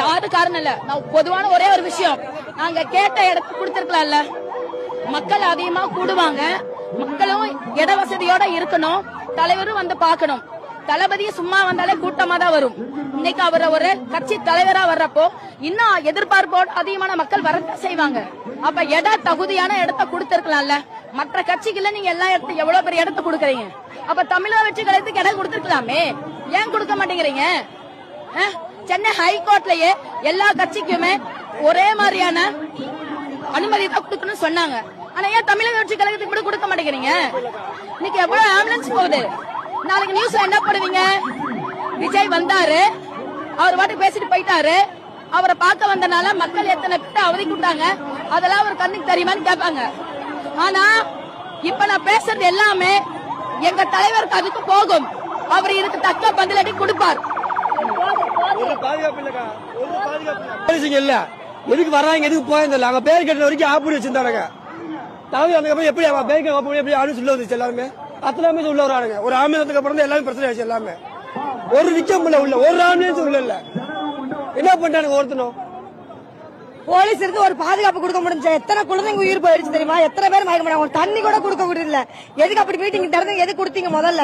யாரு காரணம் இல்ல. நான் பொதுவான ஒரே ஒரு விஷயம். நாங்க கேட்ட இடத்துக்கு கொடுத்திருக்கலாம்ல. மக்கள் அதிகமா கூடுவாங்க. மக்களும் இட வசதியோட இருக்கணும். தலைவரும் வந்து பார்க்கணும். தளபதி சும்மா வந்தாலே கூட்டமா தான் வரும். இன்னைக்கு அவர் ஒரு கட்சி தலைவரா வர்றப்போ இன்னும் எதிர்பார்ப்போட அதிகமான மக்கள் வர செய்வாங்க. அப்ப இட தகுதியான இடத்த குடுத்திருக்கலாம்ல. மற்ற கட்சிகள்ல நீங்க எல்லா இடத்து எவ்வளவு பெரிய இடத்த குடுக்கறீங்க? அப்ப தமிழக வெற்றி கழகத்துக்கு இடம் கொடுத்திருக்கலாமே. ஏன் கொடுக்க மாட்டேங்கிறீங்க? சென்னை ஹைகோர்ட்லயே எல்லா கட்சிக்குமே ஒரே மாதிரியான அனுமதி தான் கொடுக்கணும்னு சொன்னாங்க. ஆனா ஏன் தமிழக கட்சி கழகத்துக்கு கூட கொடுக்க மாட்டேங்கிறீங்க? இன்னைக்கு எவ்வளவு ஆம்புலன்ஸ் போகுது? நாளைக்கு நியூஸ்ல என்ன போடுவீங்க? விஜய் வந்தாரு. அவர் பாட்டு பேசிட்டு போயிட்டாரு. அவரை பார்க்க வந்தனால மக்கள் எத்தனை பேர் அவதிக்கிட்டாங்க அதெல்லாம் அவர் கண்ணுக்கு தெரியுமான்னு கேட்பாங்க. ஆனா இப்ப நான் பேசுறது எல்லாமே எங்க தலைவருக்கு அதுக்கு போகும். அவர் இதுக்கு தக்க பதிலடி கொடுப்பார். போலீஸுங்க இல்ல. எதுக்கு வர்றாங்க எதுக்கு போயிருந்த அங்க பேர் கட்டுற வரைக்கும் ஆப்படி வச்சிருந்தாங்க தகுதி வந்ததுக்கு எப்படி அவன் பேர் ஆப்படி எப்படி ஆடு சொல்ல வந்துச்சு எல்லாருமே. அத்தனை பேர் உள்ள வரானுங்க. ஒரு ஆம்புலன்ஸுக்கு அப்புறம் தான் எல்லாமே பிரச்சனை ஆச்சு எல்லாமே. ஒரு நிச்சயம் இல்ல உள்ள ஒரு ஆம்புலன்ஸ் உள்ள இல்ல. என்ன பண்ணிட்டானுங்க ஒருத்தனும் போலீஸ் இருந்து ஒரு பாதுகாப்பு கொடுக்க முடிஞ்ச எத்தனை குழந்தைங்க உயிர் போயிடுச்சு தெரியுமா? எத்தனை பேர் மயக்க முடியும்? தண்ணி கூட கொடுக்க முடியல. எதுக்கு அப்படி மீட்டிங் திறந்து எதுக்கு கொடுத்தீங்க முதல்ல?